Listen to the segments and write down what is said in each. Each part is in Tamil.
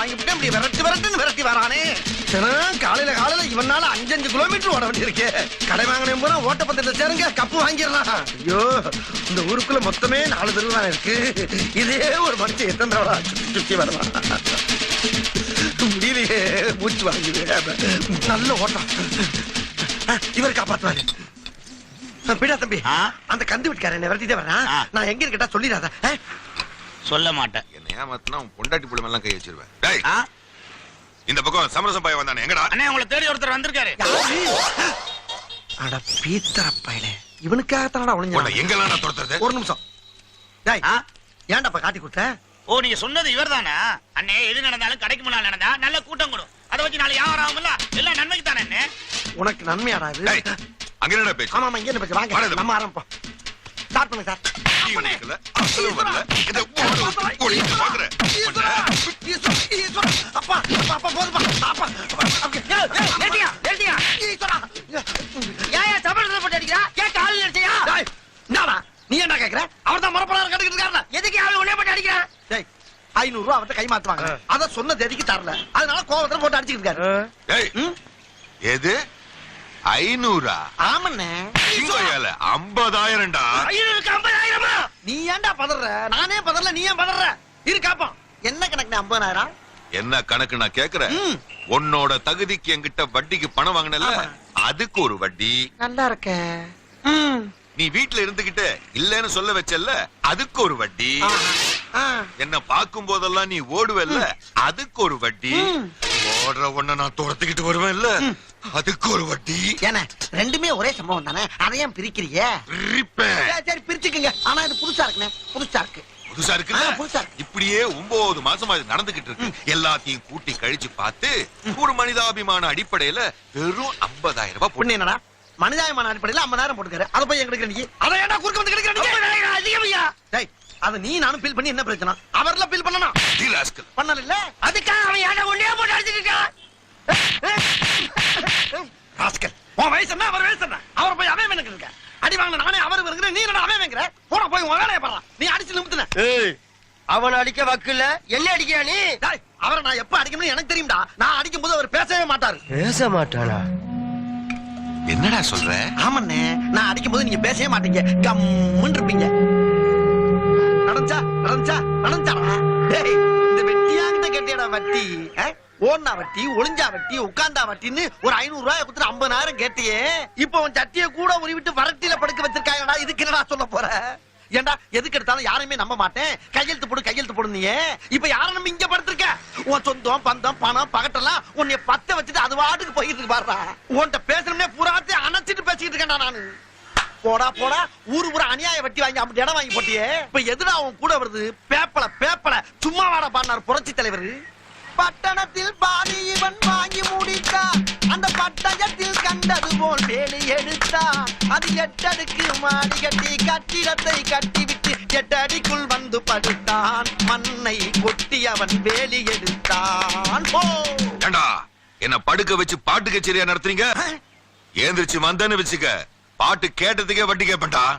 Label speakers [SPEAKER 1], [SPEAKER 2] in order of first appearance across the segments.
[SPEAKER 1] வாங்கிவிட்டு இப்படி விரட்டு விரட்டுன்னு விரட்டி வரானே. தினம் காலையில காலையில இவனால அஞ்சு அஞ்சு கிலோமீட்டர் ஓட வேண்டியிருக்கு. கடை வாங்கினே போனா ஓட்டப்பந்தயத்துல சேருங்க கப்பு வாங்கிடலாம். ஐயோ இந்த ஊருக்குள்ள மொத்தமே நாலு தெருவு தான் இருக்கு. இதே ஒரு மனுஷன் எத்தனை தடவை சுத்தி வருவான் முடியலையே மூச்சு வாங்குது நல்ல ஓட்டம். இவர் காப்பாத்துவாரு. பிடா தம்பி? அந்த கந்து வீட்டுக்காரன் விரட்டிட்டே வர்றான்.
[SPEAKER 2] ஆ.
[SPEAKER 1] நான் எங்க இருக்கட்டா சொல்லிடாத?
[SPEAKER 2] சொல்ல மாட்டேன்.
[SPEAKER 3] என்ன ஏமாத்தினா உன் பொண்டாட்டி புள்ள எல்லாம் கை வச்சிருவேன். டேய்? இந்த பக்கம் சமரசம் பாய வந்தானே எங்கடா?
[SPEAKER 2] அண்ணே உங்களை தேடி ஒருத்தர் வந்திருக்காரு?
[SPEAKER 1] அட பீத்தர பயலே. இவனுக்காகத்தானடா
[SPEAKER 3] உன்னை
[SPEAKER 1] ஒளிஞ்சான்
[SPEAKER 3] எங்கெல்லாம் நான் துரத்துறது?
[SPEAKER 1] ஒரு நிமிஷம். டேய் காட்டி கொடுத்த?
[SPEAKER 2] ஓ நீங்க சொன்னது இவர்தானா? அண்ணே எது நடந்தாலும் கடைக்கு முன்னால் நடந்தா நல்ல கூட்டம் கூடும் அதை வச்சு நாளை வியாபாரம் ஆகும்ல? எல்லாம் நன்மைக்கு தானே அண்ணே?
[SPEAKER 1] உனக்கு நன்மையாடா இது?
[SPEAKER 3] அங்க என்னடா பேச்சு?
[SPEAKER 1] ஆமா ஆமா இங்க என்ன பேச்சு? வாங்க. நம்ம ஆரம்பிப்போம். ஸ்டார்ட் பண்ணுங்க சார் நீ என்ன கேக்குற? அவர் தான் மரப்பலாறு கட்டுக்கிட்டு இருக்காருல.
[SPEAKER 4] எதுக்கு ஆள் உடனே போட்டு அடிக்கிறா
[SPEAKER 1] டேய் ஐநூறு ரூபா அவர்கிட்ட கை மாத்துவாங்க. அத சொன்ன தேதிக்கு தரல. அதனால கோவத்துல போட்டு அடிச்சுக்கிட்டு இருக்காரு?
[SPEAKER 3] எது? ஐநூறா?
[SPEAKER 1] ஆமண்ணே.
[SPEAKER 3] ஐம்பதாயிரம்டா.
[SPEAKER 4] ஐநூறுக்கு ஐம்பதாயிரமா?
[SPEAKER 1] நீ ஏன்டா பதற? நானே பதறல நீ ஏன் பதற? இரு காப்போம். என்ன கணக்கு ஐம்பதாயிரம்?
[SPEAKER 3] என்ன கணக்கு நான் கேக்குறேன். உன்னோட தகுதிக்கு என்கிட்ட வட்டிக்கு பணம் வாங்கினல. அதுக்கு ஒரு வட்டி.
[SPEAKER 1] நல்லா இருக்க.
[SPEAKER 3] நீ வீட்டுல இருந்துகிட்டு இல்லன்னு சொல்ல வச்சல்ல அதுக்கு ஒரு வட்டி. என்ன பார்க்கும் போதெல்லாம் நீ ஓடுவல்ல அதுக்கு ஒரு வட்டி. ஓடுற ஒண்ண நான் துரத்துக்கிட்டு வருவேன்ல. அதுக்கு ஒரு வட்டி.
[SPEAKER 1] ஏன்னா ரெண்டுமே ஒரே சம்பவம் தானே? அதை ஏன் பிரிக்கிறியே?
[SPEAKER 3] பிரிப்பேன்.
[SPEAKER 1] சரி, பிரிச்சுக்குங்க. ஆனா இது புதுசா இருக்குண்ணே. புதுசா இருக்கு.
[SPEAKER 3] புதுசா இருக்குல்ல?
[SPEAKER 1] ஆ, புதுசா இருக்கு.
[SPEAKER 3] இப்படியே ஒன்பது மாசமா இது நடந்துகிட்டு இருக்கு. எல்லாத்தையும் கூட்டி கழிச்சு பார்த்து ஒரு மனிதாபிமான அடிப்படையில வெறும் 50000 ரூபாய்
[SPEAKER 1] பொண்ணு என்னடா? மனிதாயமான அடிப்படையில ஐம்பதாயிரம் போட்டுக்காரு. அதை போய் எங்க எடுக்கிற நீ? அதை ஏன்டா குறுக்க வந்து கிடைக்கிற அதை நீ நானும் பில் பண்ணி என்ன பிரச்சனை? அவர்லாம் பில் பண்ணணும்
[SPEAKER 3] ராஸ்கல்
[SPEAKER 1] பண்ணல இல்ல
[SPEAKER 4] அதுக்காக அவன் ஏன்டா உடனே போட்டு அடிச்சிருக்கான்
[SPEAKER 1] ராஸ்கல் உன் வயசு என்ன? அவர் வயசு என்ன? அவரை போய் அவன் எனக்கு இருக்க. அடி வாங்கின நானே அவர் இருக்கிற நீ என்ன அவன் வைக்கிற போட போய் உன் வேலையை பாரு. நீ அடிச்சு நிமித்துன.
[SPEAKER 4] ஏய் அவன் அடிக்க வக்கில்ல என்ன அடிக்கியா நீ?
[SPEAKER 1] அவரை நான் எப்ப அடிக்கணும்னு எனக்கு தெரியும்டா. நான் அடிக்கும் போது அவர் பேசவே மாட்டாரு.
[SPEAKER 4] பேச மாட்டானா?
[SPEAKER 3] என்னடா சொல்ற?
[SPEAKER 1] ஆமண்ணே நான் அடிக்கும் போது நீங்க பேசவே மாட்டீங்க. கம்முன்னு இருப்பீங்க. நடந்துச்சா? நடந்துச்சா? நடந்துச்சாடா டேய் இந்த வெட்டியாங்கிட்ட கேட்டியடா வட்டி ஓடனா வட்டி ஒளிஞ்சா வட்டி உட்கார்ந்தா வட்டின்னு ஒரு ஐநூறு ரூபாய் கொடுத்துட்டு ஐம்பதாயிரம் கேட்டியே. இப்போ உன் சட்டிய கூட உருவிட்டு வரட்டியில படுக்க வச்சிருக்காங்கடா இதுக்கு என்னடா சொல்ல போற? ஏன்டா எதுக்கு எடுத்தாலும் யாரையுமே நம்ப மாட்டேன். கையெழுத்து போடு கையெழுத்து போடு நீ இப்ப யாரும் நம்ம இங்க படுத்திருக்க? உன் சொந்தம் பந்தம் பணம் பகட்டெல்லாம் உன்னை பத்த வச்சுட்டு அது வாட்டுக்கு போயிட்டு இருக்கு பாருடா. உன்கிட்ட பேசணும்னே புறாத்தை அணைச்சிட்டு பேசிக்கிட்டு இருக்கேன்டா நானு. போடா போடா. ஊரு ஊரா அநியாய வட்டி வாங்கி அப்படி இடம் வாங்கி போட்டியே. இப்ப எதுடா அவன் கூட வருது? பேப்பல பேப்பல. சும்மா வாடா பாடினார் புரட்சி தலைவர். பட்டணத்தில் பாதி இவன் வாங்கி முடித்தான் அந்த பட்டயத்தில் கண்டது போல் வேலி எடுத்தான் அது எட்டடுக்கு மாடி கட்டி கட்டிடத்தை கட்டிவிட்டு எட்டடிக்குள் வந்து படுத்தான். மண்ணை கொட்டி அவன் வேலி எடுத்தான். போ
[SPEAKER 3] என்ன படுக்க வச்சு பாட்டு கச்சேரியா நடத்துறீங்க? ஏந்திரிச்சு வந்தேன்னு வச்சுக்க. பாட்டு கேட்டதுக்கே வட்டி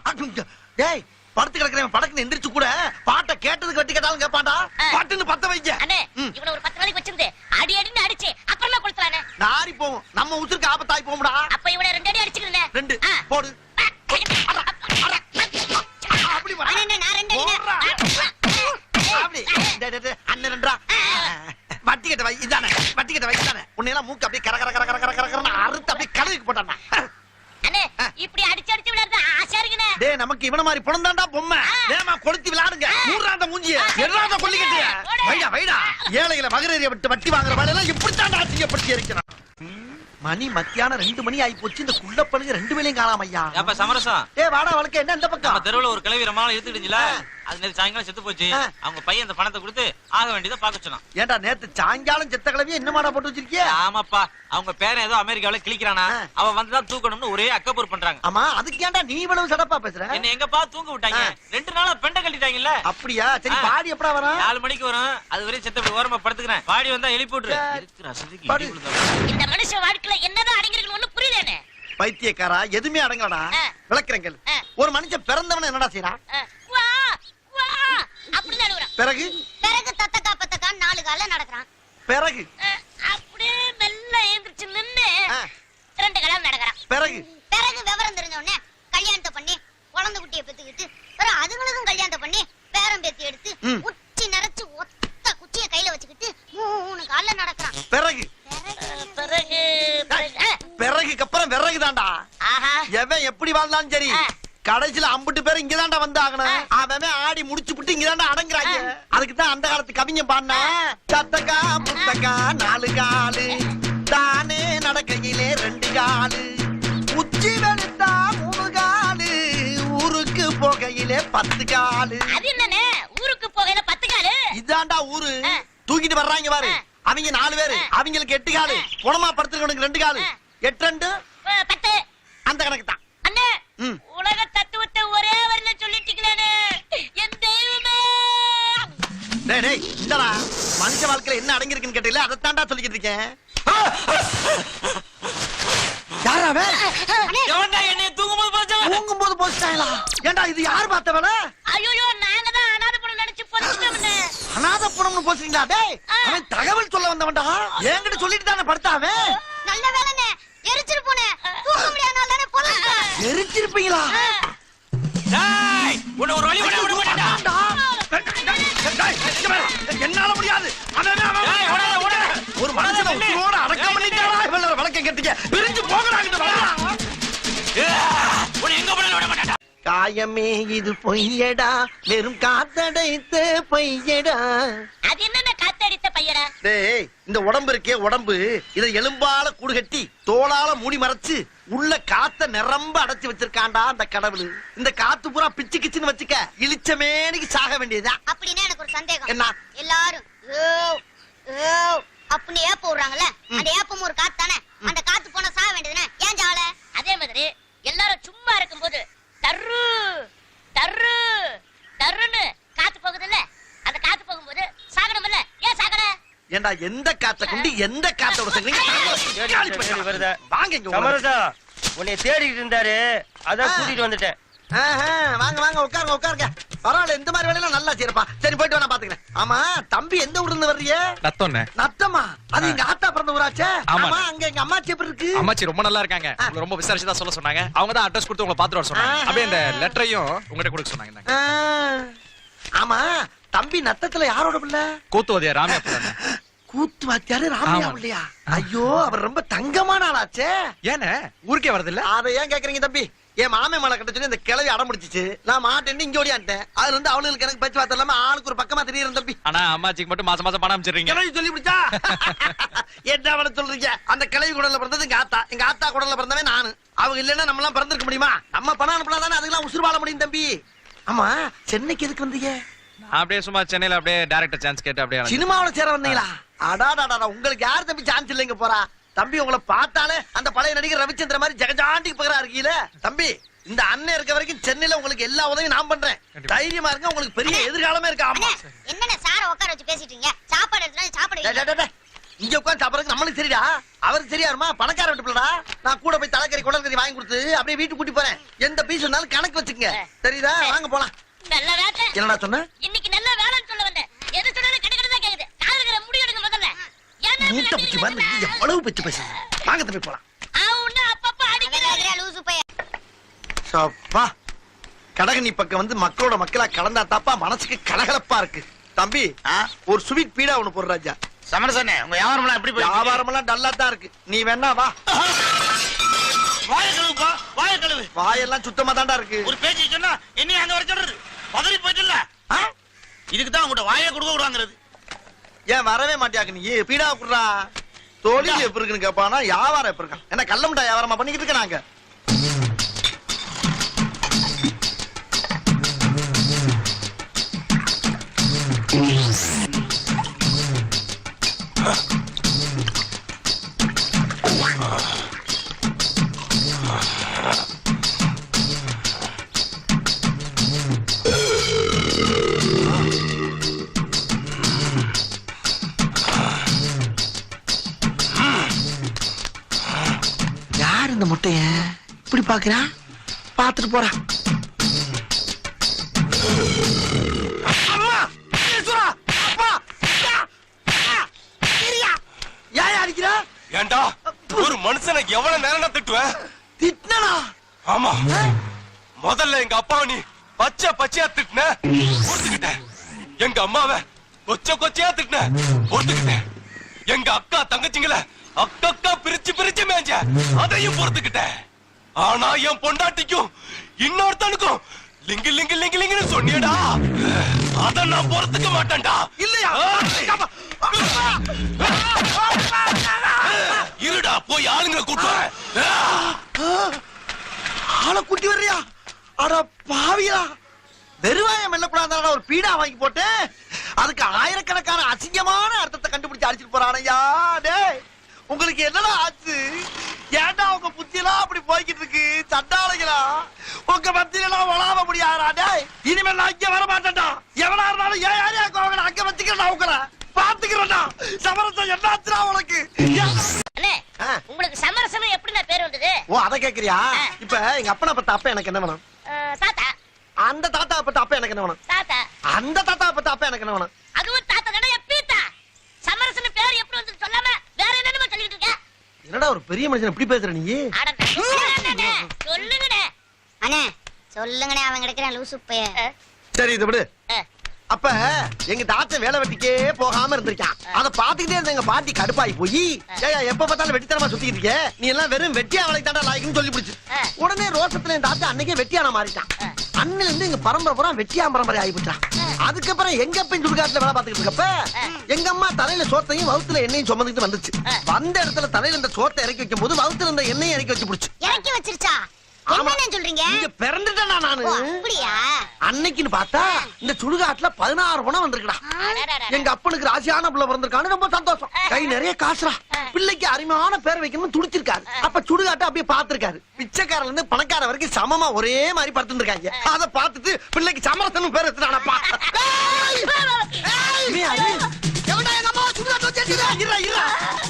[SPEAKER 1] அங்க, டேய் படுத்து கிடக்குறவன் படக்குன்னு எந்திரிச்சு கூட பாட்டை கேட்டதுக்கு வட்டி கேட்டாலும் கேட்பான்டா. பாட்டுன்னு பத்த வைக்க.
[SPEAKER 5] அண்ணே. இவனை ஒரு பத்து நாளைக்கு வச்சிருந்து அடி அடின்னு அடிச்சு அப்புறமா கொடுத்துறானே
[SPEAKER 1] நாரி போவோம். நம்ம உசுருக்கு ஆபத்தாய் போகும்டா
[SPEAKER 5] அப்ப இவனை ரெண்டு அடி அடிச்சுக்கிறேன்.
[SPEAKER 1] ரெண்டு. போடு. அப்படி
[SPEAKER 5] நான் ரெண்டு.
[SPEAKER 1] அப்படி. அண்ணன் ரெண்டா வட்டி கட்ட வை. இதானே வட்டி கட்ட வை இதானே உன்னையெல்லாம் மூக்கு அப்படியே கர கர கர கர கர கர கரன்னு அறுத்து அப்படியே கழுவிக்கு போட்டானா
[SPEAKER 5] அண்ணே இப்படி அடிச்சு அடிச்சு விளையாடுறது ஆசையா
[SPEAKER 1] டேய் நமக்கு இவன மாதிரி புணந்தாண்டா பொம்மை. வேமா கொளுத்தி விளையாடுங்க. மூன்றாந்த மூஞ்சிய எறாத கொல்லிக்கட்டிய வைடா வைடா. ஏழைகளை மகரேறிய விட்டு வட்டி வாங்குற வேலையெல்லாம் இப்படித்தாண்டா அசிங்கப்படுத்தி இருக்கிறான் மணி மத்தியானம் ரெண்டு மணி ஆகி போச்சு இந்த குள்ள பழுங்க ரெண்டு வேலையும் காணாம ஐயா.
[SPEAKER 6] ஏப்பா சமரசம்.
[SPEAKER 1] டேய் வாடா வழக்க என்ன இந்த
[SPEAKER 6] நம்ம
[SPEAKER 1] பக்கம்
[SPEAKER 6] தெருவுல ஒரு கிளவி ரொம்ப நாள் இழுத்துக்கிடுச்சுல
[SPEAKER 1] ஆ.
[SPEAKER 6] அது நேத்து சாயங்காலம் செத்து போச்சு. அவங்க பையன் அந்த பணத்தை கொடுத்து ஆக வேண்டியதை பார்க்க சொன்னான்.
[SPEAKER 1] ஏன்டா நேத்து சாயங்காலம் செத்த கிளவி என்ன மாடா போட்டு வச்சிருக்கிய?
[SPEAKER 6] ஆமாப்பா. அவங்க பேரன் ஏதோ அமெரிக்காவில கிளிக்கிறானா. அவன் வந்துதான் தூக்கணும்னு ஒரே அக்கப்பூர் பண்றாங்க.
[SPEAKER 1] ஆமா அதுக்கு ஏன்டா நீ இவ்வளவு சடப்பா பேசுற?
[SPEAKER 6] என்ன எங்கப்பா தூங்க விட்டாங்க. ரெண்டு நாளா பெண்டை கட்டிட்டாங்கல்ல
[SPEAKER 1] அப்படியா? சரி. பாடி எப்படா வரும்?
[SPEAKER 6] நாலு மணிக்கு வரும். அது வரையும் செத்த ஓரமா படுத்துக்கிறேன். பாடி வந்தா எழுப்பி விட்டுரு.
[SPEAKER 5] இந்த மனுஷன் என்னதான்
[SPEAKER 1] பைத்தியக்காரா எதுவுமே அடங்கலடா. ஒரு மனுஷன் பிறந்தவன என்னடா செய்யறான் பிறகு?
[SPEAKER 5] பிறகு நாலு கால நடக்கிறான்.
[SPEAKER 1] பிறகு?
[SPEAKER 5] அப்படியே மெல்ல எழுந்திரிச்சு நின்னு ரெண்டு கல்யாணம் நடக்கிறான்.
[SPEAKER 1] பிறகு?
[SPEAKER 7] பிறகு விவரம் தெரிஞ்ச உடனே கல்யாணத்தை பண்ணி குழந்தை குட்டியை பெத்துக்கிட்டு பிறகு அதுங்களுக்கும் கல்யாணத்தை பண்ணி பேரம் பேத்தி எடுத்து
[SPEAKER 1] ம்.
[SPEAKER 7] உச்சி நிறைச்சு ஒத்த குச்சியை கையில வச்சுக்கிட்டு மூணு கால்ல நடக்கிறான்
[SPEAKER 1] பிறகு
[SPEAKER 5] அஹ், பிறகு பிறகு, அஹ்,
[SPEAKER 1] தான்டா
[SPEAKER 5] ஆஹா.
[SPEAKER 1] எவன் எப்படி வாழ்ந்தாலும் சரி. கடைசியில அம்புட்டு பேர் இங்கதான்டா வந்து ஆகணும். அவன் ஆடி முடிச்சு புட்டு இங்கதான்டா அடங்குறாங்க. அதுக்கு தான் அந்த காலத்து கவிஞன் பாடினா சத்தக்கா புத்தக்கா நாலு காலு. தானே நடக்கையிலே ரெண்டு காலு. உச்சி வெளுத்தா மூணு காலு. ஊருக்கு போகையிலே பத்து காலு.
[SPEAKER 5] ஊருக்கு போகையில பத்து காலு?
[SPEAKER 1] இதான்டா ஊரு. தூக்கிட்டு வர்றாங்க பாரு. அவங்க நாலு பேரு. அவங்களுக்கு எட்டு காலு. குணமா படுத்துருக்கவனுக்கு ரெண்டு காலு. எட்டு ரெண்டு
[SPEAKER 5] பத்து
[SPEAKER 1] அந்த கணக்கு தான்.
[SPEAKER 5] அண்ணே. உலக தத்துவத்தை ஒரே வரியில சொல்லிட்டீங்களே என் தெய்வமே.
[SPEAKER 1] டேய் டேய் இந்தடா. மனுஷ வாழ்க்கையில என்ன அடங்கியிருக்குன்னு கேட்டீங்களா அதைத்தான்டா சொல்லிக்கிட்டு இருக்கேன். யாரா அவன்?
[SPEAKER 6] எவன்டா என்னைய தூங்கும்போது பார்த்தவன்
[SPEAKER 1] தூங்கும் போது போச்சுட்டாங்களா? ஏன்டா இது யார் பார்த்த வேலை?
[SPEAKER 5] ஐயோ நாங்க தான் அனாதை படம் நினைச்சு பொறுத்துட்டோம்னே
[SPEAKER 1] அநாத புறம்னு போச்சுங்களா டேய். அவன் தகவல் சொல்ல வந்தவன்டா. என்கிட்ட சொல்லிட்டு தானே படுத்தாவே
[SPEAKER 7] நல்ல வேலைண்ணே. எரிச்சிட்டு போனேன் தூக்க முடியாதனால தானே பொழைச்சிட்டேன்.
[SPEAKER 1] எரிச்சிருப்பீங்களா?
[SPEAKER 6] டேய் உன்னை ஒரு வழி விட விட மாட்டேன்டா.
[SPEAKER 1] என்னால முடியாது. ஒரு மனுஷனை உசுரோட அடக்கம் பண்ணிட்டாடா இவ்வளவு வழக்கம் கட்டிக்க. பிரிஞ்சு
[SPEAKER 6] மாட்டேன்டா.
[SPEAKER 1] காயமே இது பொய்யடா. வெறும் காத்தடைத்த பொய்யடா.
[SPEAKER 5] அது என்னென்ன காத்தடித்த பையடா
[SPEAKER 1] டேய் இந்த உடம்பு இருக்கே உடம்பு. இதை எலும்பால கூடு கட்டி தோளால மூடி மறைச்சு உள்ள காத்த நிரம்ப அடைச்சு வச்சிருக்கான்டா அந்த கடவுள். இந்த காத்து பூரா பிச்சு கிச்சுன்னு வச்சுக்க இளிச்சமேனிக்கு சாக வேண்டியதுதான்.
[SPEAKER 7] அப்படின்னா எனக்கு ஒரு சந்தேகம்.
[SPEAKER 1] என்ன?
[SPEAKER 7] எல்லாரும் ஏ, ஏ, அப்படின்னு ஏப்ப விடுறாங்கல்ல? அந்த ஏப்பம் ஒரு காத்து தானே? அந்த காத்து போனா சாக வேண்டியதுனே ஏன் ஜாவல
[SPEAKER 5] அதே மாதிரி எல்லாரும் சும்மா இருக்கும்போது தர்ரு தர்ரு தர்ருன்னு காத்து போகுதுல்ல? அந்த காத்து போகும்போது சாகணும்ல? ஏன் சாகல?
[SPEAKER 1] ஏண்டா எந்த காத்த கொண்டு எந்த காத்தோட
[SPEAKER 8] தேடி
[SPEAKER 1] பண்ணி
[SPEAKER 8] வருதா?
[SPEAKER 1] வாங்க இங்க.
[SPEAKER 8] சமரசா உன்னை தேடிட்டு இருந்தாரு. அதான். கூட்டிட்டு வந்துட்டேன்.
[SPEAKER 1] ஆஹா, வாங்க வாங்க உட்காருங்க உட்காருங்க. பரவாயில்ல இந்த மாதிரி வேலையெல்லாம் நல்லா செய்யறப்பா. சரி போயிட்டு வா, நான் பாத்துக்கிறேன். ஆமா தம்பி எந்த ஊர்ல இருந்து வர்றீங்க?
[SPEAKER 9] நத்தோண்ணே
[SPEAKER 1] நத்தமா? அது எங்க ஆத்தா பிறந்த ஊராச்சே?
[SPEAKER 9] ஆமா.
[SPEAKER 1] அங்க எங்க அம்மாச்சி எப்படி இருக்கு?
[SPEAKER 9] அம்மாச்சி ரொம்ப நல்லா இருக்காங்க. உங்களை ரொம்ப விசாரிச்சு தான் சொல்ல சொன்னாங்க. அவங்க தான் அட்ரஸ் கொடுத்து உங்களை பாத்துட்டு வர சொன்னாங்க. அப்படியே இந்த லெட்டரையும் உங்ககிட்ட கொடுக்க சொன்னாங்க
[SPEAKER 1] ஆமா தம்பி நத்தத்துல யாரோட பிள்ளை?
[SPEAKER 9] கூத்துவதியா ராமியா பிள்ளை
[SPEAKER 1] கூத்து வாத்தியாரு ராமையா. இல்லையா ஐயோ அவர் ரொம்ப தங்கமான ஆளாச்சே.
[SPEAKER 9] ஏனே? ஊருக்கே வரதில்ல?
[SPEAKER 1] அதை ஏன் கேக்குறீங்க தம்பி? என் மாமே மலை கட்ட சொல்லி இந்த கிளவி அடம் முடிச்சிச்சு நான் மாட்டேன்னு இங்க ஓடியான்ட்டேன் அதுல இருந்து அவளுக்கு எனக்கு பேச்சு வார்த்தை இல்லாம ஆளுக்கு ஒரு பக்கமா தெரியுறேன் தம்பி.
[SPEAKER 9] ஆனா அம்மாச்சிக்கு மட்டும் மாசம் மாசம் பணம் அமைச்சிடுறீங்க
[SPEAKER 1] கிளவி சொல்லி பிடிச்சா என்ன அவன சொல்றீங்க? அந்த கிளவி குடல்ல பிறந்தது எங்க ஆத்தா. எங்க ஆத்தா குடல்ல பிறந்தவன் நானு. அவங்க இல்லைன்னா நம்ம எல்லாம் பிறந்திருக்க முடியுமா? நம்ம பணம் அனுப்பினா தானே அதுக்கெல்லாம் உசுறு வாழ முடியும் தம்பி. ஆமா சென்னைக்கு எதுக்கு வந்தீங்க?
[SPEAKER 9] அப்படியே சும்மா சென்னையில அப்படியே டேரக்டர் சான்ஸ் கேட்டு அப்படியே.
[SPEAKER 1] சினிமாவுல சேர வந்தீங்களா? அடாடாடா உங்களுக்கு யார் தம்பி சான்ஸ் இல்லைங்க போறா? தம்பி உங்களை பார்த்தாலே அந்த பழைய நடிகர் ரவிச்சந்திர மாதிரி ஜெகஜாண்டி பகரா இருக்கீல? தம்பி இந்த அண்ணன் இருக்க வரைக்கும் சென்னையில உங்களுக்கு எல்லா உதவியும் நான் பண்றேன். தைரியமா இருங்க உங்களுக்கு பெரிய எதிர்காலமே இருக்கு? ஆமா.
[SPEAKER 7] அண்ணே என்னண்ணே சார உட்கார வச்சு பேசிட்டு இருக்கீங்க? சாப்பாடு எடுத்துனா சாப்பாடு.
[SPEAKER 1] இங்க உட்காந்து சாப்பிடறதுக்கு நம்மளுக்கு சரிடா அவருக்கு சரியாருமா பணக்கார வீட்டு பிள்ளடா. நான் கூட போய் தலைக்கறி குடல்கறி வாங்கி கொடுத்து அப்படியே வீட்டுக்கு கூட்டி போறேன். எந்த பீஸ் இருந்தாலும் கணக்கு வச்சுக்கங்க. தெரியுதா? வாங்க போலாம்.
[SPEAKER 5] நல்ல வேலை.
[SPEAKER 1] என்னடா சொன்ன?
[SPEAKER 5] இன்னைக்கு நல்ல வேலைன்னு சொல்ல வந்தேன். எது சொன்னாலும் கிடைக்கிறதா கேக்குது. காதுல இருக்கிற முடி எடுங்க முதல்ல. ஏன்னா
[SPEAKER 1] மூட்டை வந்து நீ எவ்வளவு பிச்சு பேசுறீங்க வாங்க தம்பி போலாம்.
[SPEAKER 5] அவன் அப்பப்ப அடிக்கிறாரு
[SPEAKER 7] அவன் லூசு பையன்.
[SPEAKER 1] சப்பா. கடகனி பக்கம் வந்து மக்களோட மக்களா கலந்தா தாப்பா. மனசுக்கு கலகலப்பா இருக்கு. தம்பி? ஒரு ஸ்வீட் பீடா ஒண்ணு போடுற ராஜா.
[SPEAKER 2] சமரசனே உங்க வியாபாரம் எல்லாம் எப்படி?
[SPEAKER 1] வியாபாரம் எல்லாம் டல்லா தான் இருக்கு. நீ வேணா வா.
[SPEAKER 2] வாய கழுவுப்பா. வாய கழுவு.
[SPEAKER 1] வாயெல்லாம் சுத்தமா தான்டா இருக்கு.
[SPEAKER 2] ஒரு பேச்சு சொன்னா என்ன அங்க வர சொல்றது? பதறி போயிட்டுல? இதுக்கு தான் உங்கள்ட்ட வாயை கொடுக்க கூடாங்கிறது
[SPEAKER 1] ஏன் வரவே மாட்டியாக்கு நீ? பீடா குடுறா. தொழில் எப்படி இருக்குன்னு கேப்பானா? வியாபாரம் எப்படி இருக்கான் என்ன கள்ள முட்டா வியாபாரமா பண்ணிக்கிட்டு இருக்க நாங்க? யார் இந்த முட்டைய இப்படி பாக்குறா பாத்துட்டு போறா. அம்மா ஈஸ்வரா! அப்பா! இரியா!
[SPEAKER 10] ஏண்டா ஒரு மனுஷனை எவ்வளவு நேரம் திட்டுவேன்
[SPEAKER 1] திட்டினா
[SPEAKER 10] ஆமா. முதல்ல எங்க அப்பாவை நீ பச்சை பச்சையா திட்டின பொறுத்துக்கிட்டேன் எங்க அம்மாவை கொச்ச கொச்சையா திட்டின பொறுத்துக்கிட்டேன் எங்க அக்கா தங்கச்சிங்கள அக்கா பிரிச்சு பிரிச்சு மேஞ்ச. அதையும் பொறுத்துக்கிட்டேன். ஆனா என் பொண்டாட்டிக்கும் இன்னொருத்தனுக்கும் லிங்கு லிங்கு லிங்கு லிங்குன்னு சொன்னியடா. அத நான் பொறுத்துக்க மாட்டேன்டா.
[SPEAKER 1] இல்லையா?
[SPEAKER 10] இருடா போய் ஆளுங்களை கூட்டு.
[SPEAKER 1] ஆளை கூட்டி வர்றியா? அட பாவியா. வெறுவாயம் மெல்லக்கூடாது ஒரு பீடா வாங்கி போட்டு அதுக்கு ஆயிரக்கணக்கான அசிங்கமான அர்த்தத்தை கண்டுபிடிச்சு அடிச்சிட்டு போறானையா டேய். உங்களுக்கு என்னடா ஆச்சு? ஏன்டா உங்க புத்தியெல்லாம் அப்படி போய்கிட்டு இருக்கு? சண்டாளைகளா? உங்க மத்தியெல்லாம் வளாம முடியாதா டேய் இனிமேல் நான் இங்க வர மாட்டேன்டா எவனா இருந்தாலும் ஏன் யாரையா கோவல அங்க வச்சுக்கிறேன்டா உங்களை. பாத்துக்கிறேன்டா சமரசம் என்னாச்சுடா உனக்கு.
[SPEAKER 5] உங்களுக்கு சமரசம் எப்படி பேர் வந்தது?
[SPEAKER 1] ஓ அத கேக்குறியா? இப்ப எங்க அப்பனை பத்த அப்ப எனக்கு என்ன வேணும்?
[SPEAKER 5] தாத்தா.
[SPEAKER 1] அந்த தாத்தா பத்த அப்ப எனக்கு என்ன வேணும்?
[SPEAKER 5] தாத்தா.
[SPEAKER 1] அந்த தாத்தா பத்த அப்ப எனக்கு என்ன வேணும்?
[SPEAKER 5] அதுவும் தாத்தா தானே எப்பீத்தா சமரசன் பேர் எப்படி வந்தது சொல்லாம வேற என்னன்னு சொல்லிட்டு இருக்க
[SPEAKER 1] என்னடா ஒரு பெரிய மனுஷன் இப்படி பேசுற நீ.
[SPEAKER 5] சொல்லுங்கண்ணே
[SPEAKER 7] அண்ணே சொல்லுங்கண்ணே அவன் கிடைக்கிறான் லூசு பைய
[SPEAKER 1] சரி இதை விடு. அப்ப எங்க தாத்தா வேலை வெட்டிக்கே போகாம இருந்திருக்கான். அத பாத்துக்கிட்டே இருந்த எங்க பாட்டி கடுப்பாயி போய் ஏயா எப்ப பார்த்தாலும் வெட்டித்தனமா சுத்திக்கிட்டு இருக்க நீ எல்லாம் வெறும் வெட்டியா வேலைக்கு தாண்டா லாய்க்குன்னு சொல்லி பிடிச்சு. உடனே ரோசத்துல என் தாத்தா அன்னைக்கே வெட்டியான மாறிட்டான். அண்ணில இருந்து எங்க பரம்பரை பூரா வெட்டியா பரம்பரை ஆகி போச்சான் அதுக்கப்புறம் எங்க அப்பன் சுடுகாட்டுல வேலை பார்த்துக்கிட்டு இருக்கப்ப எங்க அம்மா தலையில சோத்தையும் வவுத்துல எண்ணெயும் சுமந்துட்டு வந்துச்சு. வந்த இடத்துல தலையில இந்த சோத்தை இறக்கி வைக்கும் போது வவுத்துல இருந்த எண்ணெயும் இறக்கி வச்சு பிடிச்சு.
[SPEAKER 7] இறக்கி வச்சிருச்சா? சொல்றீங்க
[SPEAKER 1] இங்க பிறந்துட்டேனா நானு
[SPEAKER 7] அப்படியா
[SPEAKER 1] அன்னைக்குன்னு பார்த்தா இந்த சுடுகாட்டுல பதினாறு பணம் வந்திருக்குடா. எங்க அப்பனுக்கு ராசியான பிள்ளை பிறந்திருக்கான்னு ரொம்ப சந்தோஷம் கை நிறைய காசுடா பிள்ளைக்கு அருமையான பேர் வைக்கணும்னு துடிச்சிருக்காரு அப்ப சுடுகாட்டை அப்படியே பார்த்திருக்காரு பிச்சைக்காரல இருந்து பணக்கார வரைக்கும் சமமா ஒரே மாதிரி படுத்துருக்காங்க அத பார்த்துட்டு பிள்ளைக்கு சமரசனும் பேர் எடுத்துட்டானப்பா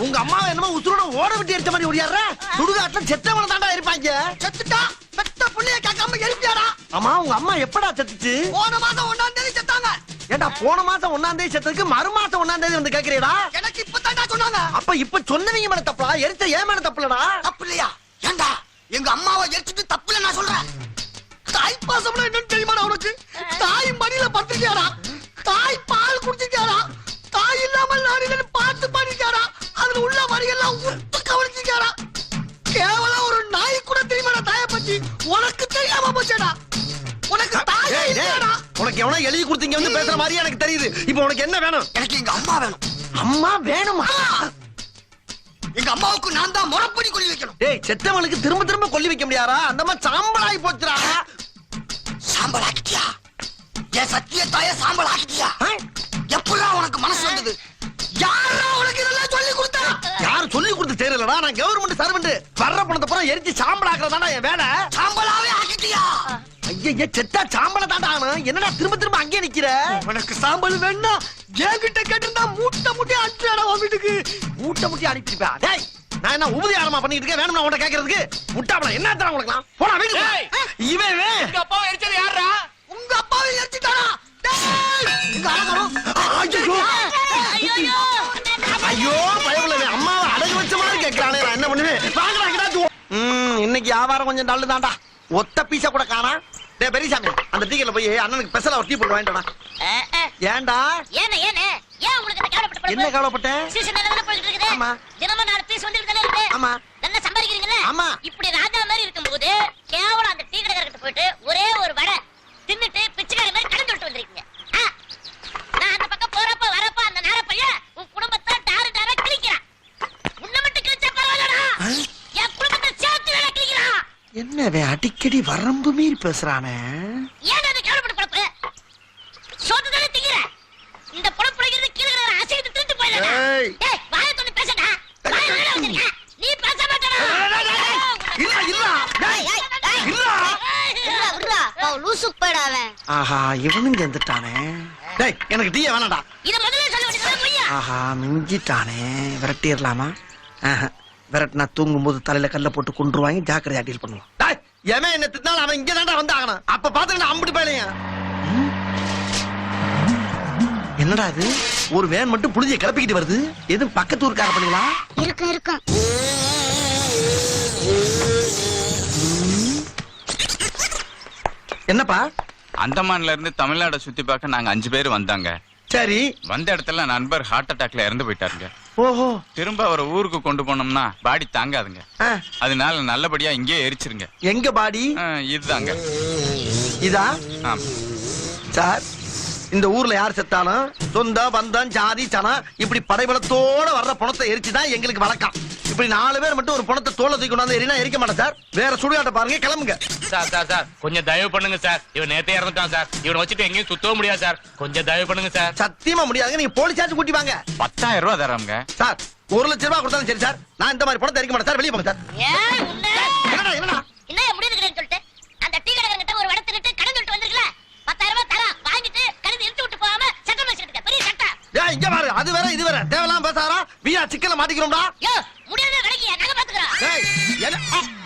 [SPEAKER 1] உங்க அம்மா என்னமோ உசுரோட ஓட விட்டு எரிச்ச மாதிரி ஓடியாடுற? சுடுகாட்டுல செத்தவன தாண்டா இருப்பாங்க செத்துட்டா? செத்த புள்ளைய கேட்காம எரிப்பியாடா? ஆமா உங்க அம்மா எப்படா செத்துச்சு? போன மாசம் ஒன்னாம் தேதி செத்தாங்க. ஏண்டா போன மாசம் ஒன்னாம் தேதி செத்ததுக்கு மறு மாசம் ஒன்னாம் தேதி வந்து கேக்குறீடா? எனக்கு இப்ப தாண்டா சொன்னாங்க. அப்ப இப்ப சொன்னவங்க மேல தப்பா? எரிச்ச ஏன் மேல தப்புலடா? தப்பு இல்லையா? ஏண்டா எங்க அம்மாவை எரிச்சிட்டு தப்புல நான் சொல்றேன். தாய் பாசம்னா என்னன்னு தெரியுமாடா உனக்கு? தாய் மடியில படுத்திருக்கியாடா? தாய் பால் குடிச்சிருக்கியாடா? தாய் இல்லாமல் நான் இல்லைன்னு பார்த்து பண்ணிருக்கியாடா அதுல உள்ள வரியெல்லாம் உத்து கவனிச்சிருக்கியாடா கேவலம் ஒரு நாய் கூட தெரியுமாடா தாய பத்தி? உனக்கு தெரியாம போச்சேடா. உனக்கு தாய் இல்லையாடா? உனக்கு எவனா எழுதி கொடுத்தீங்க வந்து பேசுற மாதிரி எனக்கு தெரியுது. இப்போ உனக்கு என்ன வேணும்? எனக்கு எங்க அம்மா வேணும். அம்மா வேணுமா? எங்க அம்மாவுக்கு நான் தான் முறப்படி கொல்லி வைக்கணும். டேய் செத்தவனுக்கு திரும்ப திரும்ப கொல்லி வைக்க முடியாரா அந்த மாதிரி சாம்பலாகி போச்சுடா. சாம்பல் ஆக்கிட்டியா என் சத்திய தாய சாம்பல் ஆக்கிட்டியா எப்படா உனக்கு மனசு வந்தது? யாரா உனக்கு இதெல்லாம் சொல்லி கொடுத்தா? யார் சொல்லி கொடுத்து தெரியலடா நான் கவர்மெண்ட் சர்வெண்ட் வர்ற பணத்தை பூரா எரிச்சு சாம்பல் ஆக்குறதாடா என் வேலை. சாம்பலாவே ஆக்கிட்டியா? ஐயா செத்தா சாம்பல தாண்டா என்னடா திரும்ப திரும்ப அங்கேயே நிக்கிற? உனக்கு சாம்பல் வேணா என்கிட்ட கேட்டிருந்தா மூட்டை மூட்டை அனுப்பிடா உன் வீட்டுக்கு. மூட்டை மூட்டை அனுப்பிருப்பா டேய் நான் என்ன உபதியாரமா பண்ணிட்டு இருக்கேன்? வேணும்னா உன்ட்ட கேக்குறதுக்கு? முட்டாப்பல என்ன தர உனக்கு போடா வீட்டுக்கு. இவன்.
[SPEAKER 6] எங்க அப்பாவை எரிச்சது யாரா
[SPEAKER 1] உங்க அப்பாவை அடங்கணும் ஐயோ
[SPEAKER 5] ஐயோ.
[SPEAKER 1] ஐயோ பயப்படல அம்மாவை அடகு வச்ச மாதிரி கேட்கறானே நான் என்ன பண்ணுவேன்? வாங்கடா கிடாச்சு ம் இன்னைக்கு வியாபாரம் கொஞ்சம் டல்லு தான்டா ஒத்த பீஸா கூட காணா. டேய் பெரியசாமி அந்த டீக்கல போய் அண்ணனுக்கு ஸ்பெஷலா ஒரு டீ போட்டு வாங்கிட்டோடா. ஏன்டா?
[SPEAKER 5] ஏண்ணே ஏண்ணே ஏன் உங்களுக்கு கவலைப்பட்ட
[SPEAKER 1] என்ன கவலைப்பட்டேன்
[SPEAKER 5] சீசன் நல்லா போயிட்டு இருக்குது.
[SPEAKER 1] ஆமா.
[SPEAKER 5] தினமும் நாலு பீஸ் வந்துட்டு தானே இருக்கு.
[SPEAKER 1] ஆமா.
[SPEAKER 5] நல்லா சம்பாதிக்கிறீங்கல்ல?
[SPEAKER 1] ஆமா.
[SPEAKER 5] இப்படி ராஜா மாதிரி இருக்கும்போது கேவலம் அந்த டீ கடைக்காரர்கிட்ட போயிட்டு ஒரே ஒரு வடை தின்னுட்டு பிச்சைக்கார மாதிரி கடன் சொல்லிட்டு வந்திருக்கீங்க ஆ, நான் அந்த பக்கம் போறப்ப வரப்ப அந்த நேர பையன் உன் குடும்பத்தை டாரு டாரா கிழிக்கிறான் உன்னை மட்டும் கிழிச்சா பரவாயில்லடா என் குடும்பத்தை சேர்த்து வேலை கிழிக்கிறான்
[SPEAKER 1] என்ன இவன் அடிக்கடி வரம்பு மீறி பேசுறானே?
[SPEAKER 5] ஏன் அந்த கேவலப்பட்ட பொழப்பு சோத்து தானே திங்கிற? இந்த பொழப்பு பிடிக்கிறது கீழே கிடக்குற அசைத்து திருட்டு போயிடலாம்
[SPEAKER 1] ஏய்.
[SPEAKER 5] ஏய் வாயை தொட்டு பேசடா வாயை வெளியில வச்சிருக்க. நீ பேச மாட்டடா.
[SPEAKER 1] இல்ல இல்ல
[SPEAKER 7] ஏய், ஏய், ஏய்.
[SPEAKER 1] இல்ல
[SPEAKER 7] விட்றா, விட்றா. அவன் லூசு போயிடா அவன்.
[SPEAKER 1] ஆஹா இவனும் சேர்ந்துட்டானே டேய் எனக்கு டீய வேணாடா
[SPEAKER 5] இத முதல்ல சொல்ல வேண்டியது பொய்யா?
[SPEAKER 1] ஆஹா மிஞ்சிட்டானே. விரட்டிடலாமா? ஆஹா விரட்டினா தூங்கும் போது தலையில கல்ல போட்டு கொண்டுருவாங்க ஜாக்கிரதையா டீல் பண்ணுவோம் டேய் எவன் என்ன திட்டினாலும் அவன் இங்க தாண்டா வந்து ஆகணும் அப்ப பாத்துக்கிட்டு அம்பிட்டு போயிலையா என்ன என்னடா இது? ஒரு வேன் மட்டும் புளிஞ்ச கிளப்பிக்கிட்டு வருது. எதுவும் பக்கத்து ஊருக்கார பண்ணீங்களா?
[SPEAKER 7] இருக்கும் இருக்கும்.
[SPEAKER 1] என்னப்பா?
[SPEAKER 11] அந்தமான்ல இருந்து தமிழ்நாட சுத்தி பார்க்க நாங்க அஞ்சு பேர் வந்தாங்க.
[SPEAKER 1] சரி.
[SPEAKER 11] வந்த இடத்துல நண்பர் ஹார்ட் அட்டாக்ல இறந்து போயிட்டாருங்க.
[SPEAKER 1] ஓஹோ.
[SPEAKER 11] திரும்ப அவரை ஊருக்கு கொண்டு போனோம்னா பாடி தாங்காதுங்க. அதனால நல்லபடியா இங்கேயே எரிச்சிருங்க.
[SPEAKER 1] எங்க பாடி
[SPEAKER 11] இதுதாங்க.
[SPEAKER 1] இதா? சார். இந்த ஊர்ல யார் செத்தாலும் சொந்தம் பந்தம் ஜாதி சனம் இப்படி படைபலத்தோட வர்ற பணத்தை எரிச்சுதான் எங்களுக்கு வழக்கம். இப்படி நாலு பேர் மட்டும் ஒரு பணத்தை தோலை தூக்கி கொண்டாந்து எரினா எரிக்க மாட்டேன் சார். வேற சுடுகாட்ட பாருங்க கிளம்புங்க.
[SPEAKER 2] சார் சார் சார் கொஞ்சம் தயவு பண்ணுங்க சார். இவன் நேத்தே இறந்துட்டான் சார். இவனை வச்சுட்டு எங்கேயும் சுத்தவும் முடியாது சார். கொஞ்சம் தயவு பண்ணுங்க சார்.
[SPEAKER 1] சத்தியமா முடியாதுங்க நீங்க போலீஸாச்சும் கூட்டி வாங்க.
[SPEAKER 11] பத்தாயிரம் ரூபாய் தராங்க
[SPEAKER 1] சார் ஒரு லட்சம் ரூபாய் கொடுத்தாலும் சரி சார். நான் இந்த மாதிரி பணத்தை எரிக்க மாட்டேன் சார். வெளியே போங்க சார். என்னடா
[SPEAKER 5] என்ன முடியுதுன்னு சொல்லிட்டு அந்த டீ கடைக்காரங்கிட்ட ஒரு வடத்துக்கிட்டு கடன் சொல்லிட்டு வந்திருக்கல பத்தாயிரம் ரூபாய் தரா வாங்கிட்டு கடன் இழுத்து விட்டு போகாம சட்டம் வச்சுக்கிட்டு பெரிய சட்டம்
[SPEAKER 1] ஏய் இங்க பாரு அது வேற இது வேற. தேவையில்லாம பேசாரா வீணா சிக்கல மாட்டிக்கிறோம்டா.
[SPEAKER 5] யோ முடியாத விலைக்கு நாங்க பாத்துக்கிறோம்
[SPEAKER 1] டேய் என்ன?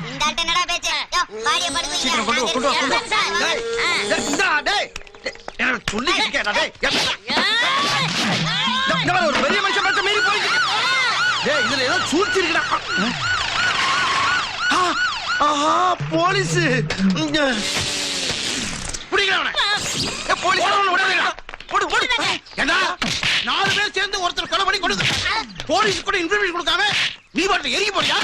[SPEAKER 7] இந்த என்னடா பேச்சு? யோ, பாடிய படுத்து
[SPEAKER 1] சீக்கிரம் கொண்டு கொண்டு கொண்டு. டேய், இந்தா, டேய். டேய், சொல்லிக்கிட்டு இருக்கேன்டா, டேய். மாதிரி ஒரு பெரிய மனுஷன் பேச்ச மீறி போயிட்டு டேய் இதுல ஏதோ சூழ்ச்சி இருக்குடா. ஆஹா போலீஸ். பிடிக்கிறவன. போலீஸ். போடு போடு ஏண்டா நாலு பேர் சேர்ந்து ஒருத்தர் கொலை பண்ணி கொடுங்க. போலீஸ் கூட இன்ஃபர்மேஷன் கொடுக்காம நீ பாட்டு எரிய போறியா?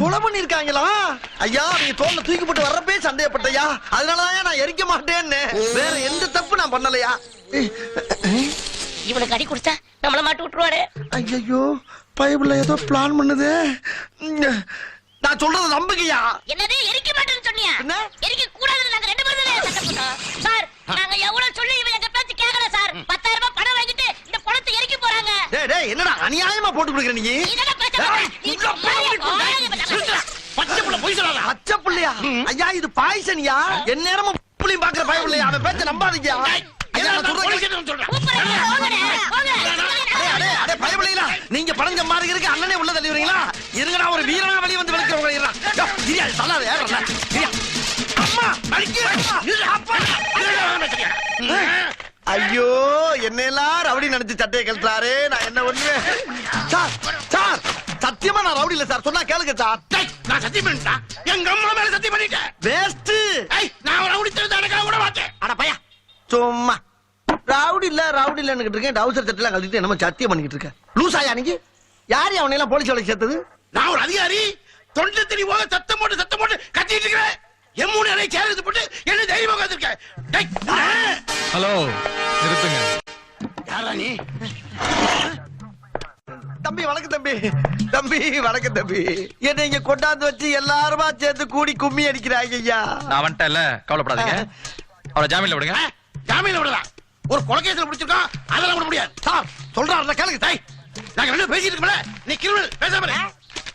[SPEAKER 1] கொலை பண்ணிருக்காங்களா? ஐயா நீங்க தோல்ல தூக்கி போட்டு வர்றப்பே சந்தேகப்பட்டயா? அதனாலதான் நான் எரிக்க மாட்டேன்னு. வேற எந்த தப்பு நான் பண்ணலையா?
[SPEAKER 5] இவனுக்கு அடி கொடுத்தா நம்மள மாட்டு விட்டுருவாரு
[SPEAKER 1] ஐயோ பைபிள்ல ஏதோ பிளான் பண்ணுது. நான் சொல்றத நம்புகையா
[SPEAKER 5] என்னது எரிக்க மாட்டேன்னு சொன்னியா?
[SPEAKER 1] என்ன?
[SPEAKER 5] எரிக்க கூடாதுன்னு நாங்க ரெண்டு பேரும் சார் நாங்க எவ்வளவு சொல்லி இவன் எங்க பத்தாயிரம் ரூபாய் பணம் வாங்கிட்டு இந்த பணத்தை எரிக்க போறாங்க.
[SPEAKER 1] டேய் டேய் என்னடா அநியாயமா போட்டு கொடுக்குற நீ?
[SPEAKER 5] பேச்ச
[SPEAKER 1] போய் புள்ள போய் சொல்லாத. பச்சை புள்ளையா? ஐயா இது பாய்சனியா? என் நேரமும் புள்ளையும் பாக்குற பயப்புள்ளையா அவன் பேச்ச நம்பாதீங்க? நீங்க பணஞ்ச மாதிரி இருக்கு அண்ணனே உள்ள தள்ளிடுறீங்களா இருங்கடா ஒரு வீரனா வெளிய வந்து விளக்கிறவங்க தள்ளாத. அம்மா, அடிக்கு, அம்மா. இரு, அப்பா. ஐயோ என்னெல்லாம் ரவுடி நினைச்சு சட்டையை கழட்டுறாரு நான் என்ன ஒண்ணு சார் சார் சத்தியமா நான் ரவுடி இல்ல சார். சொன்னா கேளுங்க சார்.
[SPEAKER 2] நான் சத்தியம் பண்ணிட்டேன். எங்க அம்மா மேல சத்தியம் பண்ணிட்டேன்.
[SPEAKER 1] வேஸ்ட்
[SPEAKER 2] நான் ரவுடி தெரிஞ்ச விட மாட்டேன்.
[SPEAKER 1] அட பையா. சும்மா. ரவுடி இல்ல ரவுடி இல்லன்னு இருக்கேன். டவுசர் சட்டெல்லாம் கழட்டிட்டு என்னமோ சத்தியம் பண்ணிக்கிட்டு இருக்க லூசாயா நீங்க? யார் அவனை எல்லாம் போலீஸ் வேலைக்கு சேர்த்தது?
[SPEAKER 2] நான் ஒரு அதிகாரி. தொண்டை தெரி போக சத்தம் போட்டு சத்தம் போட்டு கத்திட்டு இருக்கிறேன். என் மூணு அறை சேர் எடுத்து போட்டு என்ன தைரியமா உட்காந்துருக்கேன்
[SPEAKER 9] ஹலோ நிறுத்துங்க.
[SPEAKER 2] யாரா நீ?
[SPEAKER 1] தம்பி வணக்கம் தம்பி. தம்பி வணக்கம் தம்பி. என்ன இங்க கொண்டாந்து வச்சு எல்லாருமா சேர்த்து கூடி கும்மி அடிக்கிறாங்க ஐயா.
[SPEAKER 9] நான் வந்துட்டேன்ல கவலைப்படாதீங்க. அவளை ஜாமீன்ல விடுங்க.
[SPEAKER 2] ஜாமீன்ல விடலாம் ஒரு கொலைகேசில் பிடிச்சிருக்கோம் அதெல்லாம் விட முடியாது.
[SPEAKER 1] சார் சொல்றாருல கேளுங்க
[SPEAKER 2] தாய் நாங்க ரெண்டு பேசிட்டு இருக்கோம்ல நீ கிரிமினல் பேசாம.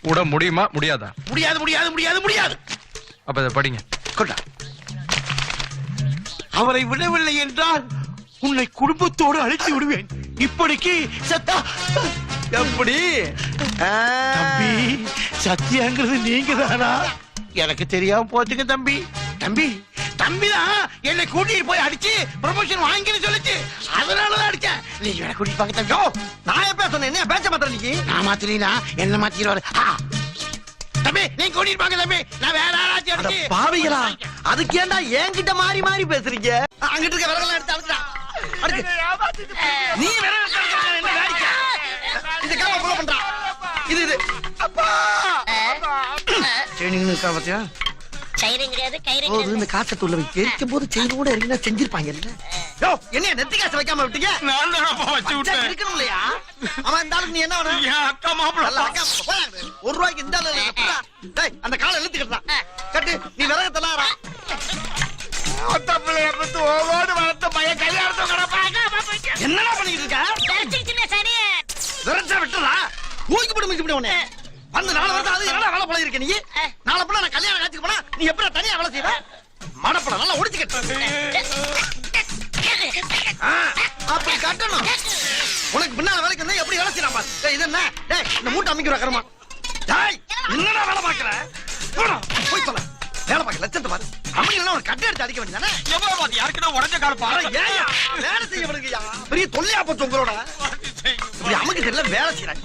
[SPEAKER 9] விட முடியுமா? முடியாதா?
[SPEAKER 2] முடியாது முடியாது முடியாது முடியாது.
[SPEAKER 9] அப்ப இதை படிங்க.
[SPEAKER 1] கொண்டா.
[SPEAKER 2] அவரை விடவில்லை என்றால் உன்னை குடும்பத்தோடு அழைத்து விடுவேன். இப்படிக்கு சத்தா.
[SPEAKER 1] எப்படி.
[SPEAKER 2] தம்பி சத்தியாங்கிறது நீங்க தானா எனக்கு தெரியாம போச்சுங்க தம்பி. தம்பி தம்பி தான் என்னை கூட்டிட்டு போய் அடிச்சு ப்ரமோஷன் வாங்கின்னு சொல்லுச்சு. அதனாலதான் அடிச்சேன். நீங்க வேற கூட்டிட்டு பாக்க
[SPEAKER 1] நான் எப்ப சொன்னேன்? என்ன பேச்ச மாத்திர நீ?
[SPEAKER 2] நான் மாத்திரீனா என்ன மாத்திடுவாரு ஆ. தம்பி நீங்க கூட்டிட்டு தம்பி. நான் வேற
[SPEAKER 1] அட
[SPEAKER 2] அடிச்சு
[SPEAKER 1] பாவிகளா. அதுக்கு ஏன்டா என்கிட்ட மாறி மாறி பேசுறீங்க? அங்கிட்டு இருக்க விறகெல்லாம் எடுத்து அழுத்துடா. நீ எடுத்து இந்த பண்றா. இது இது. அப்பா. இருக்கா பாத்தியா?
[SPEAKER 5] சைரம் கிடையாது கயிறு
[SPEAKER 1] இந்த காசை உள்ள வைக்க எரிக்கும் போது செயின் கூட இறங்கினா செஞ்சிருப்பாங்க இல்ல யோ என்னைய நெத்தி காசை வைக்காம விட்டீங்க?
[SPEAKER 2] நான் தான் வச்சு
[SPEAKER 1] வச்சா இருக்கணும் இல்லையா அவன் இந்த ஆளுக்கு நீ என்ன வேணும்?
[SPEAKER 2] அக்கா மாப்பிள்ள
[SPEAKER 1] அக்கா. ஒரு ரூபாய்க்கு இந்த ஆளு. டேய், அந்த காலை இழுத்து கட்டுடா. கட்டு நீ விறகத்தெல்லாம் அரா.
[SPEAKER 2] ஒத்த பிள்ளைய பத்து ஓவோடு வளர்த்த பையன் கல்யாணத்தை கிடப்பாங்க
[SPEAKER 1] என்னடா பண்ணிட்டு இருக்க? விட்டுறா? ஊக்கி போட்டு மிச்சு விட உடனே வந்து நாலு வருஷம் அது என்னடா வேலை போல இருக்க நீ? நாளை போல நான் கல்யாணம் காட்சிக்கு போனா நீ எப்படி தனியா வேலை செய்வ? மடப்பட நல்லா ஒடிச்சு கட்டு ஆ, அப்படி கட்டணும். உனக்கு பின்னால வேலைக்கு வந்தா எப்படி வேலை செய்யலாம் பாரு. டேய், இது என்ன? டேய் இந்த மூட்டை அமைக்கிற கரமா. டேய் என்னடா வேலை பாக்குற போடா, போய் சொல்ல வேலை பார்க்க லட்சத்தை பாரு. சமையல் ஒரு கட்டை எடுத்து அடிக்க வேண்டியதானே?
[SPEAKER 2] எவ்வளவு பாத்து யாருக்கிட்ட உடஞ்ச கால்
[SPEAKER 1] ஏய்யா, வேலை செய்ய விடுங்கய்யா. பெரிய தொல்லையா போச்சு உங்களோட. இப்படி அமுக்கு தெரியல வேலை செய்யறாங்க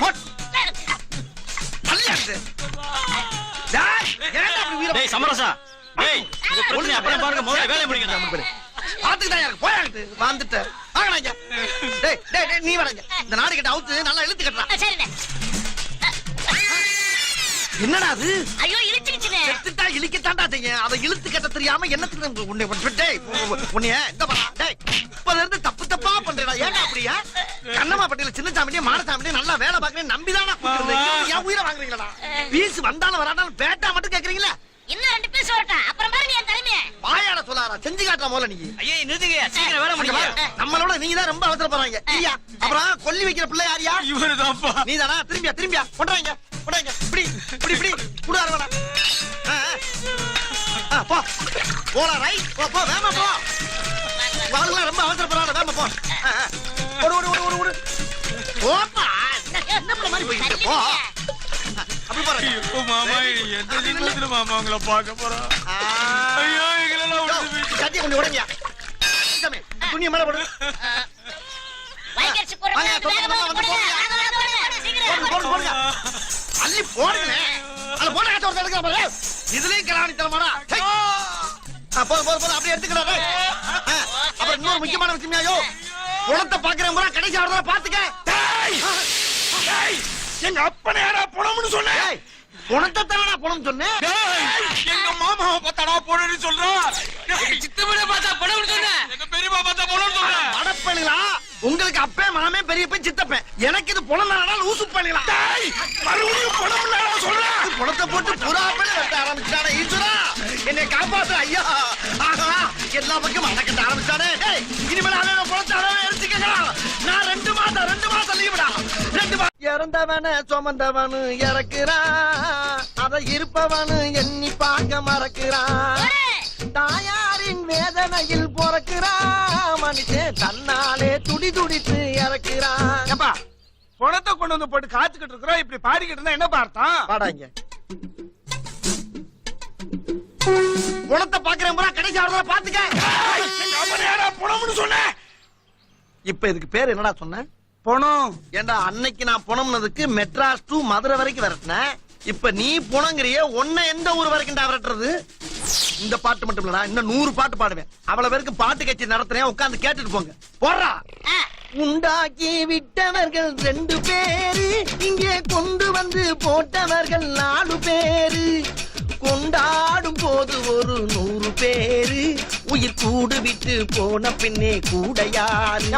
[SPEAKER 1] டேய்,
[SPEAKER 2] சமரசா. டேய் இந்த பிரச்சனை அப்புறம் பாருங்க முதல்ல வேலையை
[SPEAKER 1] பாத்துக்கிட்டா யாருக்கு வாங்கடா இங்க. டேய் டேய் டேய், நீ வரங்க இந்த நாடு கிட்ட அவுத்து நல்லா இழுத்து
[SPEAKER 5] சரிண்ணே.
[SPEAKER 1] என்னடா அது?
[SPEAKER 5] ஐயோ இழுச்சுக்கிச்சுண்ணே
[SPEAKER 1] செத்துட்டா இழுக்கத்தாண்டா செய்யும் அதை இழுத்து கட்ட தெரியாம என்னத்துக்கு உன்னை உன்னை- டேய் உன்னைய இந்த டேய் இப்பல இருந்து தப்பு தப்பா பண்றடா. ஏன்டா அப்படியா கண்ணம்மா பட்டியல சின்ன சாமியே மாடசாமியே நல்லா வேலை பாக்குறேன் நம்பிதானா என் உயிரை வாங்குறீங்களா பீஸ் வந்தாலும் வராட்டாலும் பேட்டா மட்டும் கேக்குறீங்களா?
[SPEAKER 5] இன்னும் ரெண்டு பேர் வரட்டும் அப்புறம் பாருங்க என் தலைமையை
[SPEAKER 1] வாயாட சொல்லாரா செஞ்சு காட்டுற போல நீங்க
[SPEAKER 2] ஐயே நிறுத்துங்க. சீக்கிரம் வேலை முடிங்க.
[SPEAKER 1] நம்மளோட நீங்க தான் ரொம்ப அவசரப்படுறாங்க இல்லையா அப்புறம் கொல்லி வைக்கிற பிள்ளை யாரியா
[SPEAKER 2] இவருதான்ப்பா.
[SPEAKER 1] நீ தானா? திரும்பியா திரும்பியா. கொண்டாங்க கொண்டாங்க. இப்படி இப்படி இப்படி. குடு அரவணா போ. போடா ரைட் போ போ வேமா போ. வாங்கலாம் ரொம்ப அவசரப்படுறாங்க வேமா போ. ஓடு ஓடு ஓடு ஓடு போப்பா. என்ன- பிள்ளை மாதிரி போயிட்டு? போ. அப்படி போறேன்
[SPEAKER 2] மாமா எந்த ஜென்மத்துல மாமா உங்களை பார்க்க போறோம் ஐயோ எங்களெல்லாம் விட்டு
[SPEAKER 1] சத்திய கொஞ்சம் உடங்கியா துணியை மேல போடு.
[SPEAKER 5] வைக்கரிசி போடுங்க.
[SPEAKER 1] வாங்க,
[SPEAKER 5] வேகமா
[SPEAKER 1] வந்து
[SPEAKER 5] போடுங்க.
[SPEAKER 1] போடுங்க.
[SPEAKER 5] வாங்க, வாங்க, வாங்க.
[SPEAKER 1] போடுங்க
[SPEAKER 5] சீக்கிரம்
[SPEAKER 1] போடுங்க போடுங்க. அள்ளி போடுங்க அதுல போட காசு ஒருத்தர் எடுக்கிற பாரு. இதுலயும் கலாணி தரமாடா போதும் போதும் போதும். அப்படியே எடுத்துக்கிறாரு. அப்புறம் இன்னொரு முக்கியமான விஷயம் ஐயோ குளத்தை பாக்குறேன் பூரா கடைசி ஆடுறத பாத்துக்க
[SPEAKER 2] எங்க அப்பனை யாரா போனோம்னு சொன்னேன்
[SPEAKER 1] குணத்தை தானடா குணம் சொன்னேன்
[SPEAKER 2] எங்க மாமாவை பார்த்தாடா போனேன்னு சொல்றான்
[SPEAKER 6] சித்தப்பட பார்த்தா படம் சொன்னேன்
[SPEAKER 2] எங்க பெரியப்பா பார்த்தா போனோம்னு சொல்றேன்
[SPEAKER 1] அடப்பணிகளா உங்களுக்கு அப்பே மாமே பெரியப்பன் சித்தப்பன் எனக்கு இது புலம் தானடா லூசு பண்ணிகளா
[SPEAKER 2] மறுபடியும் பணம் சொல்றேன்
[SPEAKER 1] குணத்தை போட்டு புறா பண்ணி வெட்ட ஆரம்பிச்சானே ஈஸ்வரா? என்னை காப்பாத்து ஐயா. ஆஹா எல்லா பக்கம் அடக்கட்ட ஆரம்பிச்சானே டேய் இனிமேல் அவன் குளத்தை அவன் எரிச்சுக்கலாம் நான் ரெண்டு மாதம் ரெண்டு மாதம் லீவுடா இறந்தவன சுமந்தவனு இறக்குறான் அதை இருப்பவனு எண்ணி பார்க்க மறக்கிறான் தாயாரின் வேதனையில் பிறக்கிறான் மனுஷன் தன்னாலே துடி துடித்து இறக்குறான்
[SPEAKER 2] ஏப்பா பணத்தை கொண்டு வந்து போட்டு காத்துக்கிட்டு இருக்கிறோம். இப்படி பாடிக்கிட்டு இருந்தா என்ன பார்த்தோம்
[SPEAKER 1] பாடாங்க குளத்தை பாக்குறேன் பூரா கடைசி ஆடுறத பாத்துக்க
[SPEAKER 2] எங்க அப்பனை யாரா போனோம்னு சொன்னேன்
[SPEAKER 1] இப்ப இதுக்கு பேர் என்னடா சொன்ன?
[SPEAKER 2] பணம்.
[SPEAKER 1] ஏண்டா அன்னைக்கு நான் புனம்னதுக்கு மெட்ராஸ் டு மதுரை வரைக்கும் விரட்டினேன் இப்ப நீ புனங்கிறிய உன்னை எந்த ஊர் வரைக்கும் விரட்டுறது? இந்த பாட்டு மட்டும் இல்லடா இன்னும் நூறு பாட்டு பாடுவேன். அவ்வளவு பேருக்கு பாட்டு கட்சி நடத்துறேன் உட்கார்ந்து கேட்டுட்டு போங்க. போடுறா. உண்டாக்கி விட்டவர்கள் ரெண்டு பேரு இங்கே கொண்டு வந்து போட்டவர்கள் நாலு பேரு. கொண்டாடும் போது ஒரு நூறு பேரு. உயிர் கூடு விட்டு போன பின்னே கூட யாரு?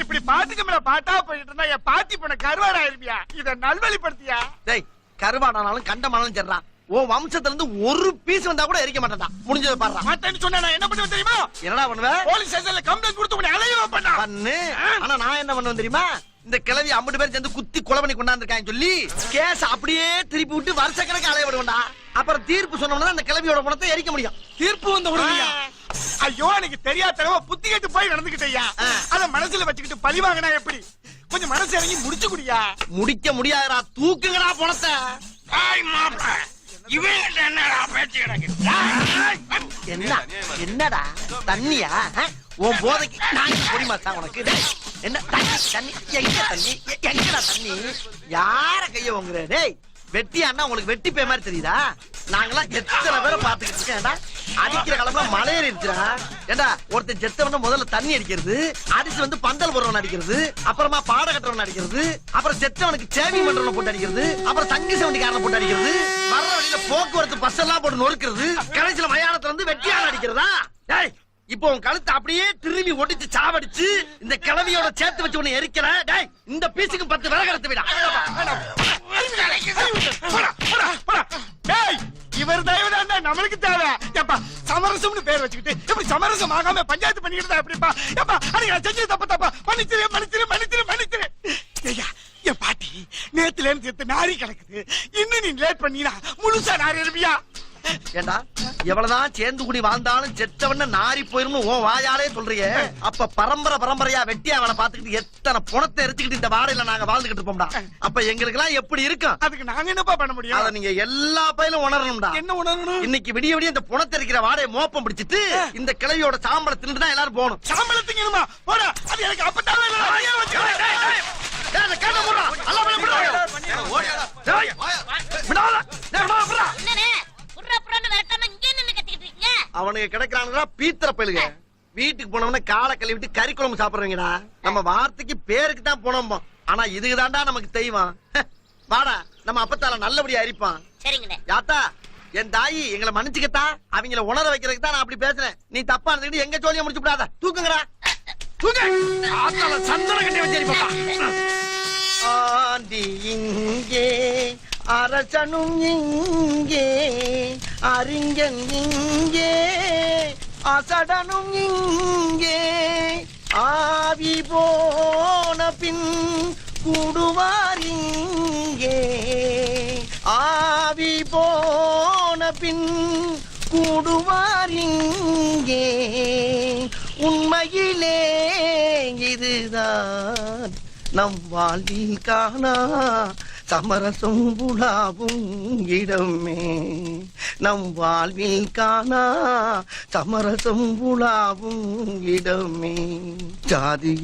[SPEAKER 2] இப்படி பாட்டுக்கு மேல பாட்டா போயிட்டு இருந்தா என் பாட்டி போன கருவாடா இருப்பியா இத நல்வழிப்படுத்தியா?
[SPEAKER 1] டேய் கருவாடானாலும் கண்டமானாலும் சரிதான் ஓ வம்சத்துல இருந்து ஒரு பீஸ் வந்தா கூட எரிக்க மாட்டேன்டா. முடிஞ்சது பாடுறா.
[SPEAKER 2] மாட்டேன்னு சொன்னா என்ன பண்ணுவேன் தெரியுமா?
[SPEAKER 1] என்னடா பண்ணுவ?
[SPEAKER 2] போலீஸ் ஸ்டேஷன்ல கம்ப்ளைண்ட் கொடுத்து உன்னை அலைய பண்ணா.
[SPEAKER 1] பண்ணு ஆனா நான் என்ன பண்ணுவேன் தெரியுமா? இந்த கிழவி ஐம்பது பேர் சேர்ந்து குத்தி கொலை பண்ணி கொண்டாந்துருக்காங்க சொல்லி கேஸ் அப்படியே திருப்பி விட்டு வருஷ கணக்கு அலைய விடுவேன்டா அப்புறம் தீர்ப்பு சொன்னோம்னா அந்த கிழவியோட பணத்தை எரிக்க முடியும்.
[SPEAKER 2] தீர்ப்பு வந்து விடுவியா ஐயோ. எனக்கு தெரியாதனமா புத்தி கேட்டு போய் நடந்துகிட்டயா. அத மனசுல வச்சுக்கிட்டு பழி வாங்கினா எப்படி? கொஞ்சம் மனசு இறங்கி முடிச்சு குடியா.
[SPEAKER 1] முடிக்க முடியாதுடா. தூக்குங்கடா பணத்தை
[SPEAKER 2] என்னடா
[SPEAKER 1] என்னடா? தண்ணியா? உன் போதைக்கு நான் பொடிமா தான் உனக்கு? என்ன தண்ணி எங்க தண்ணி எங்கடா தண்ணி? யார கைய வாங்குற டேய் வெட்டியான்னா உங்களுக்கு வெட்டி பே மாதிரி தெரியுதா? நாங்கெல்லாம் எத்தனை பேரை பாத்துக்கிட்டு இருக்கேன் அடிக்கிற கிளம்புல மலையேறி இருக்கிறா ஏண்டா ஒருத்தன் செத்தவன முதல்ல தண்ணி அடிக்கிறது அடிச்சு வந்து பந்தல் போடுறவன் அடிக்கிறது அப்புறமா பாட கட்டுறவன் அடிக்கிறது அப்புறம் செத்தவனுக்கு சேவி பண்றவன போட்டு அடிக்கிறது அப்புறம் தங்கி சவண்டிக்காரனை போட்டு அடிக்கிறது வர்ற வழியில போக்குவரத்து பஸ் எல்லாம் போட்டு நொறுக்கிறது கடைசியில மயானத்துல இருந்து வெட்டியான அடிக்கிறதா? டேய் இப்போ உன் கழுத்தை அப்படியே திரும்பி ஒடிச்சு சாவடிச்சு இந்த கிளவியோட சேர்த்து வச்சு உன்னை எரிக்கிற. டேய் இந்த பீஸுக்கு பத்து விறகு எடுத்து விடா
[SPEAKER 2] டேய், இவர் தயவுதான்டா நம்மளுக்கு தேவை. ஏப்பா சமரசம்னு பேர் வச்சுக்கிட்டு எப்படி சமரசம் ஆகாம பஞ்சாயத்து பண்ணிக்கிட்டு எப்படிப்பா? ஏப்பா அன்னைக்கு நான் செஞ்சது தப்பு தப்பா? மன்னிச்சிரு மன்னிச்சிரு மன்னிச்சிரு மன்னிச்சிரு. ஐயா என் பாட்டி நேத்துல இருந்து நாரி கிடக்குது. இன்னும் நீ லேட் பண்ணினா முழுசா நாரி இருப்பியா
[SPEAKER 1] ஏண்டா எவ்வளவுதான் சேர்ந்து குடி வாழ்ந்தாலும் செத்தவன நாரி போயிரும் உன் வாயாலே சொல்றியே. அப்ப பரம்பரை பரம்பரையா வெட்டியா அவனை பாத்துக்கிட்டு எத்தனை புணத்தை எரிச்சுக்கிட்டு இந்த வாடையில நாங்க வாழ்ந்துகிட்டு இருப்போம்டா. அப்ப எங்களுக்கு எல்லாம் எப்படி இருக்கும்?
[SPEAKER 2] அதுக்கு நாங்க என்னப்பா பண்ண
[SPEAKER 1] அத
[SPEAKER 2] முடியும்
[SPEAKER 1] நீங்க எல்லா பயிலும் உணரணும்டா.
[SPEAKER 2] என்ன உணரணும்?
[SPEAKER 1] இன்னைக்கு விடிய விடிய இந்த புணத்தை இருக்கிற வாடையை மோப்பம் பிடிச்சிட்டு இந்த கிளையோட சாம்பலை தின்னுட்டு தான் எல்லாரும் போகணும்.
[SPEAKER 2] சாம்பல திங்கணுமா போடா. அது எனக்கு அப்பதான்
[SPEAKER 1] கேட்ட. எல்லாம் விடுடா. டேய், விடாத. விடாத, அவனுக்கு கிடைக்கிறானுங்களா? பீத்திர பயிலுங்க. வீட்டுக்கு போனவன காலை கழுவிட்டு கறி குழம்பு சாப்பிடுறீங்கடா. நம்ம வார்த்தைக்கு பேருக்கு தான் போனோம் ஆனா இதுக்கு தான்டா நமக்கு தெய்வம். வாடா நம்ம அப்பத்தால நல்லபடியா அரிப்பான். யாத்தா என் தாயி எங்களை மன்னிச்சுக்கத்தா. அவங்கள உணர வைக்கிறதுக்கு தான் நான் அப்படி பேசுறேன். நீ தப்பா இருந்துக்கிட்டு எங்க ஜோலியை முடிச்சு விடாத. தூக்குங்கடா.
[SPEAKER 2] தூக்கு. ஆத்தால சந்தன கட்டி வச்சிருப்பா
[SPEAKER 1] ஆண்டி இங்கே. அரசனும் இங்கே அறிஞன் இங்கே அசடனும் இங்கே. ஆவி போன பின் கூடுவார் இங்கே. ஆவி போன பின் கூடுவார் இங்கே. உண்மையிலே இதுதான் நம் வாழ்வில் காணா சமரசம் புலாவும் இடமே. நம் வாழ்வில் காணா சமரசம் புலாவும் இடமே. ஜாதி